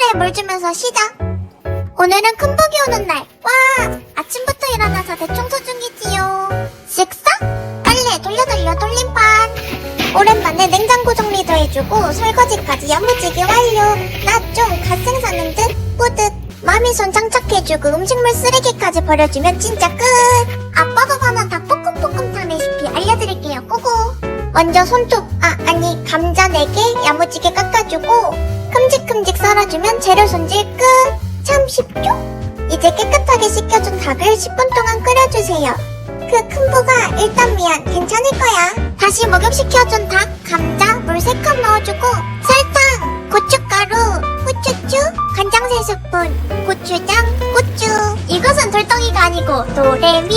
닭에 물 주면서 시작. 오늘은 큰 복이 오는 날. 와! 아침부터 일어나서 대청소 중이지요. 식사? 빨래 돌려 돌려 돌림판. 오랜만에 냉장고 정리도 해주고 설거지까지 야무지게 완료. 나 좀 갓생 사는 듯 뿌듯. 마미 손 장착해주고 음식물 쓰레기까지 버려주면 진짜 끝. 아빠가 가는 닭볶음볶음탕 레시피 알려드릴게요. 고고. 먼저 손톱, 아, 아니, 감자 4개 야무지게 깎아주고, 큼직큼직 썰어주면 재료 손질 끝. 참 쉽죠? 이제 깨끗하게 씻겨준 닭을 10분 동안 끓여주세요. 그큰 보가 일단 미안, 괜찮을 거야. 다시 목욕시켜준 닭, 감자, 물 3컵 넣어주고, 설탕, 고춧가루, 후추추, 간장 3스푼, 고추장, 고추. 이것은 돌덩이가 아니고 넣어주면